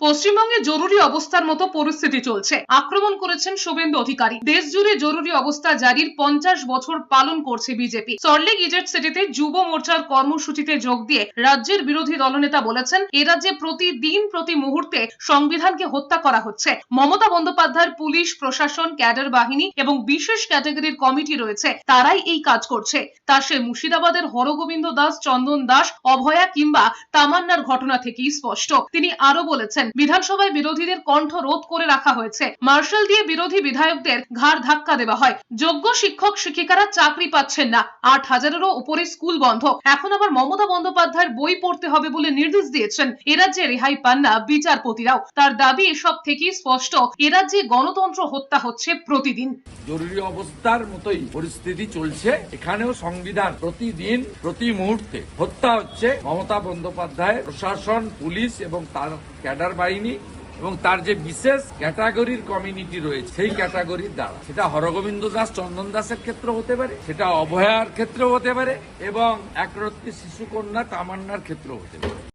পশ্চিমবঙ্গে জরুরি অবস্থার মতো পরিস্থিতি চলছে। আক্রমণ করেছেন শুভেন্দু অধিকারী। দেশ জুড়ে জরুরি অবস্থা জারির পঞ্চাশ বছর পালন করছে বিজেপি। সল্টলেক ইজেট সিটিতে যুব মোর্চার কর্মসূচিতে যোগ দিয়ে রাজ্যের বিরোধী দলনেতা বলেছেন, এ রাজ্যে প্রতিদিন প্রতি মুহূর্তে সংবিধানকে হত্যা করা হচ্ছে। মমতা বন্দ্যোপাধ্যায়ের পুলিশ, প্রশাসন, ক্যাডার বাহিনী এবং বিশেষ ক্যাটাগরির কমিটি রয়েছে, তারাই এই কাজ করছে। তা সে মুর্শিদাবাদের হরগোবিন্দ দাস, চন্দন দাস, অভয়া কিংবা তামান্নার ঘটনা থেকেই স্পষ্ট। তিনি আরও বলেছেন বিধানসভায় বিরোধীদের কণ্ঠ রোধ করে রাখা হয়েছে। মার্শাল দিয়ে বিরোধী বিধায়কদের ঘাড় ধাক্কা দেওয়া হয়। যোগ্য শিক্ষক শিক্ষিকারা চাকরি পাচ্ছেন না। আট হাজারেরও উপরে স্কুল বন্ধ। এখন আবার মমতা বন্দ্যোপাধ্যায়ের বই পড়তে হবে বলে নির্দেশ দিয়েছেন এরাজ্যে রেহাই পান না বিচারপতিরাও। তার দাবি এসব থেকেই স্পষ্ট। এরাজ্যে গণতন্ত্র হত্যা হচ্ছে প্রতিদিন। জরুরি অবস্থার মতোই পরিস্থিতি চলছে। এখানেও সংবিধান প্রতিদিন, প্রতি মুহূর্তে হত্যা হচ্ছে। মমতা বন্দ্যোপাধ্যায়, প্রশাসন, পুলিশ এবং তার ক্যাডার বাহিনী এবং তার যে বিশেষ ক্যাটাগরির কমিউনিটি রয়েছে, সেই ক্যাটাগরির দ্বারা। সেটা হরগোবিন্দ দাস, চন্দন দাসের ক্ষেত্রে হতে পারে, সেটা অভয়ার ক্ষেত্রেও হতে পারে এবং একরত্তি শিশুকন্যা তামান্নার ক্ষেত্রেও হতে পারে।